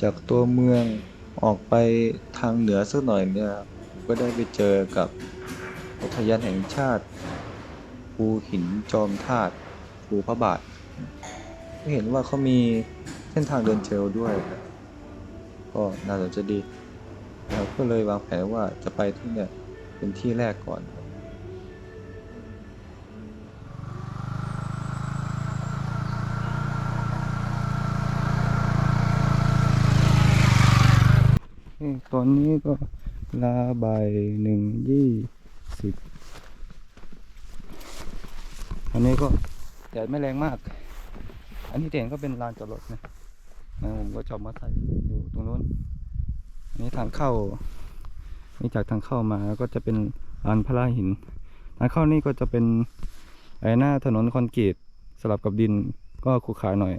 จากตัวเมืองออกไปทางเหนือสักหน่อยเนี่ยก็ได้ไปเจอกับอุทยานแห่งชาติภูหินจอมธาตุภูพระบาทเห็นว่าเขามีเส้นทางเดินเทรลด้วย ก็น่าสนใจดีเราก็เลยวางแผนว่าจะไปที่เนี่ยเป็นที่แรกก่อน ตอนนี้ก็ลาใบหนึ่งยี่สิบอันนี้ก็แดดไม่แรงมาก อันนี้เห็นก็เป็นลานจอดรถนะนะผมก็จอดมอเตอร์ไซค์อยู่ตรงนู้นอันนี้ทางเข้า นี่จากทางเข้ามาก็จะเป็นลานพระราหิน ทางเข้านี่ก็จะเป็นไอ้หน้าถนนคอนกรีตสลับกับดินก็ขรุขระหน่อย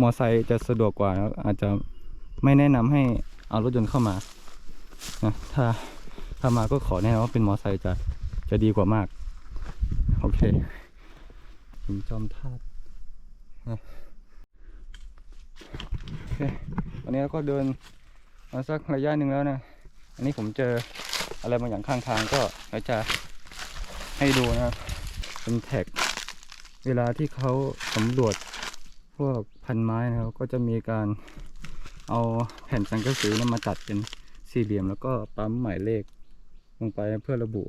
มอไซค์จะสะดวกกว่าอาจจะไม่แนะนำให้เอารถยนต์เข้ามา นะถ้าถ้ามาก็ขอแนะนำว่าเป็นมอไซค์จะจะดีกว่ามาก โอเคหินจอมธาตุนะโอเควันนี้เราก็เดินมาสักระยะหนึ่งแล้วนะ อันนี้ผมเจออะไรบางอย่างข้างทางก็เดี๋ยวจะให้ดูนะเป็นแท็ก เวลาที่เขาสำรวจพวกพันไม้นะครับก็จะมีการเอาแผ่นสังกะสีนยมาตัดเป็น สี่เหลี่ยมแล้วก็ปั๊มหมายเลขลงไปเพื่อระบุ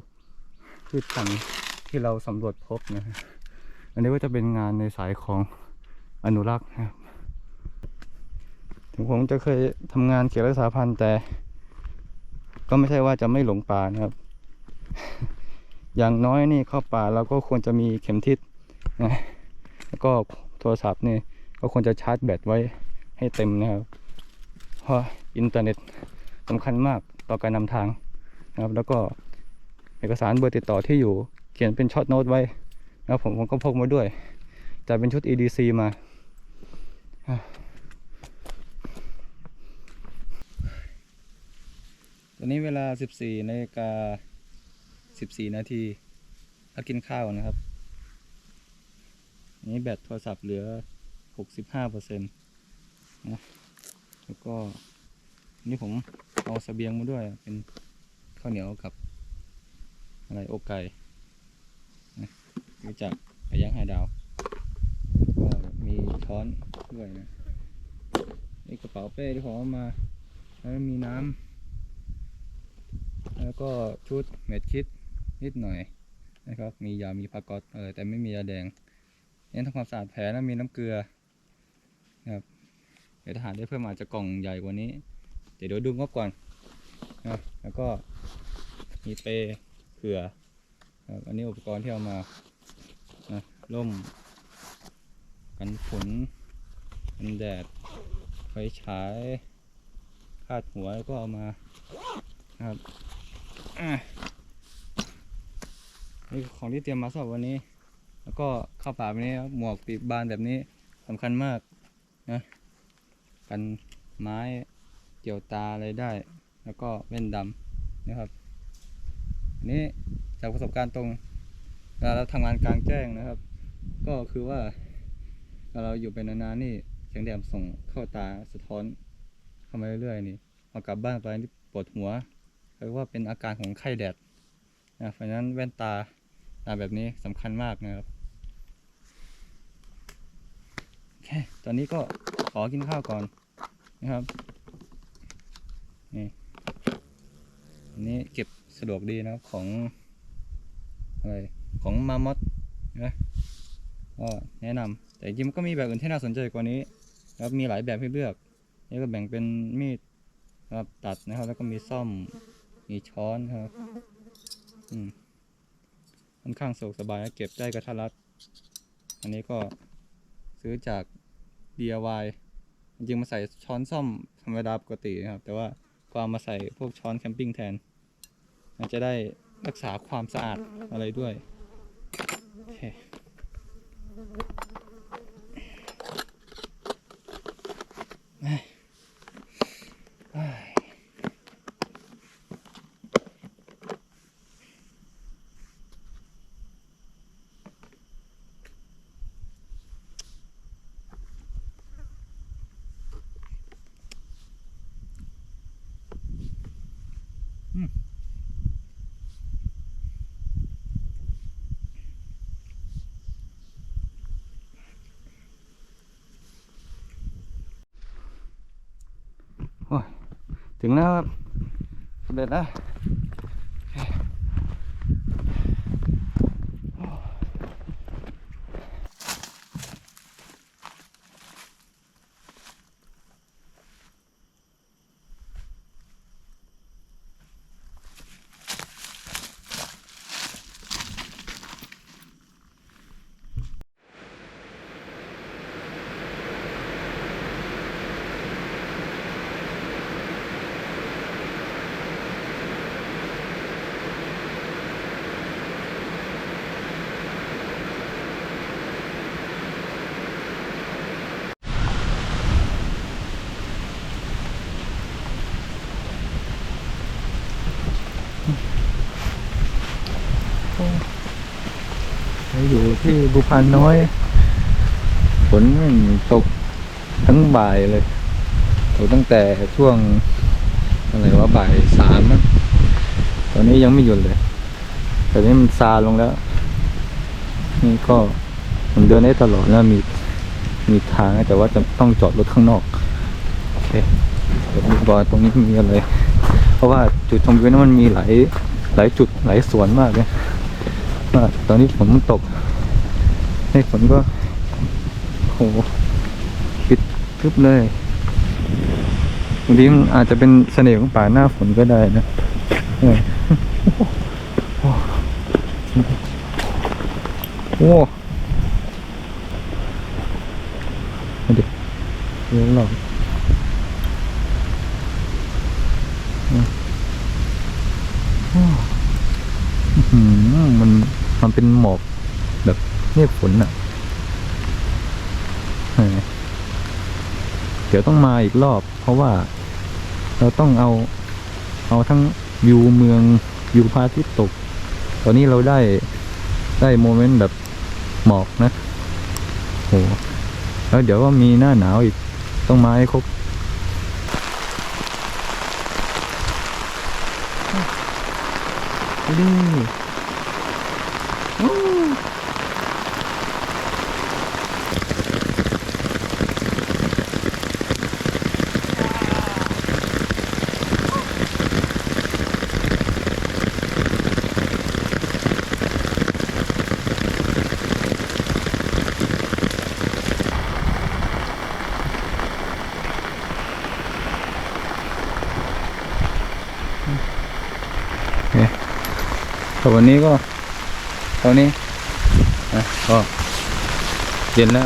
พืชพันธุ์ที่เราสำรวจพบนะอันนี้ก็จะเป็นงานในสายของอนุรักษ์นะครับ ถึงผมจะเคยทำงานเกี่ยวกับรักษาพันธุ์แต่ ก็ไม่ใช่ว่าจะไม่หลงป่านะครับ อย่างน้อยนี่เข้าป่าเราก็ควรจะมีเข็มทิศนะแล้วก็โทรศัพท์นี่ก็ควรจะชาร์จแบตไว้ให้เต็มนะครับเพราะอินเทอร์เน็ต สำคัญมากต่อการนำทางนะครับ แล้วก็เอกสารเบอร์ติดต่อที่อยู่เขียนเป็นช็อตโน้ตไว้นะครับผมผมก็พกมาด้วยแต่เป็นชุด EDC มาตอนนี้เวลา 14นาฬิกา14 นาทีพักกินข้าวนะครับ นี้แบตโทรศัพท์เหลือ 65เปอร์เซ็นต์นะแล้วก็นี่ผม เอาเสบียงมาด้วย เป็นข้าวเหนียวกับอะไรอกไก่นะมาจากระยะห้าดาวก็มีช้อนด้วยนะนี่กระเป๋าเป้ที่ผมเอามา แล้วมีน้ำแล้วก็ชุดเม็ดคิดนิดหน่อยนะครับ มียา มีพากอตเออแต่ไม่มียาแดงเน้นทำความสะอาดแผลแล้วมีน้ำเกลือนะครับเดี๋ยวทหารได้เพิ่มอาจะกล่องใหญ่กว่านี้ เดี๋ยวดูงบก่อนนะแล้วก็มีเปเผื่ออันนี้อุปกรณ์ที่เอามานะร่ม กันฝนกันแดดไฟฉายคาดหัวแล้วก็เอามาครับนี่ของที่เตรียมมาสำหรับวันนี้ แล้วก็ข้าวป่าแบบนี้หมวกปีกบานแบบนี้สำคัญมากนะกันไม้ เกี่ยวตาอะไรได้ แล้วก็แว่นดำนะครับอันนี้จากประสบการณ์ตรงเวลาเราทำงานกลางแจ้งนะครับ ก็คือว่าเราอยู่ไปนานๆนี่แสงแดดส่งเข้าตาสะท้อนเข้ามาเรื่อยๆนี่พอกลับบ้านไปนี่ปวดหัวเรียกว่าเป็นอาการของไข้แดดนะเพราะฉะนั้นแว่นตาตาแบบนี้สำคัญมากนะครับโอเคตอนนี้ก็ขอกินข้าวก่อนนะครับ นี่อันนี้เก็บสะดวกดีนะครับของอะไรของมามอสนะก็แนะนำแต่จริงมันก็มีแบบอื่นที่น่าสนใจกว่านี้นะครับมีหลายแบบให้เลือกนี่ก็แบ่งเป็นมีดครับตัดนะครับ แล้วก็มีซ่อมมีช้อนครับ อืมค่อนข้างสะดวกสบายนะเก็บได้กระทัดรัด อันนี้ก็ซื้อจาก DIY จริงมาใส่ช้อนซ่อมธรรมดาปกตินะครับ แต่ว่า ก็ามาใส่พวกช้อนแคมปิ้งแทนอาจจะได้รักษาความสะอาดอะไรด้วยโอเค ถึงแล้วครับสำเร็จแล้ ที่บุพานน้อย ฝนตกทั้งบ่ายเลยตกตั้งแต่ช่วงอะไรว่าบ่ายสามตอนนี้ยังไม่หยุดเลย แต่นี้มันซาลงแล้ว นี่ก็ผมเดินได้ตลอดนะมีมีทางแต่ว่าจะต้องจอดรถข้างนอกโอเคเดี๋ยวดูก่อตรงนี้มีอะไร เพราะว่าจุดชมวิวนั้นมันมีหลายหลายจุดหลายสวนมากเลยตอนนี้ฝนมันตก ให้ฝนก็โหปิดทึบเลยบางทีมันอาจจะเป็นเสน่ห์ของป่าหน้าฝนก็ได้นะเออโอ้โหมาดิเดี๋ยวเราอืมมันมันเป็นหมอกแบบ เมฆฝนอะเดี๋ยวต้องมาอีกรอบ เพราะว่าเราต้องเอา เอาทั้งวิวเมืองวิวพระอาทิตย์ตก ตอนนี้เราได้ได้โมเมนต์แบบหมอกนะโหแล้วเดี๋ยวว่ามีหน้าหนาวอีก ต้องมาให้ครบไแต่วันนี้ก็ตอนนี้นะก็เย็นแล้ว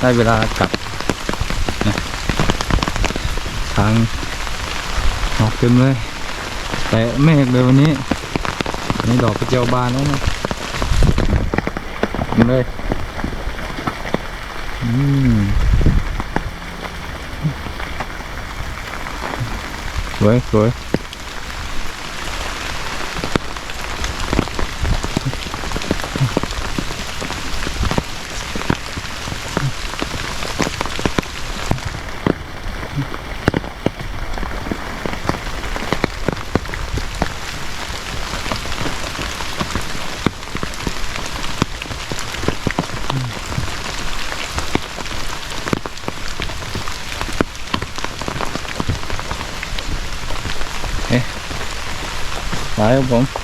ได้เวลากลับนะทางออกเต็มเลย แต่เมฆเลยวันนี้อันนี่ดอกกระเจียวบานแล้วนะเต็มเลยอืมสวยสวย ครับผม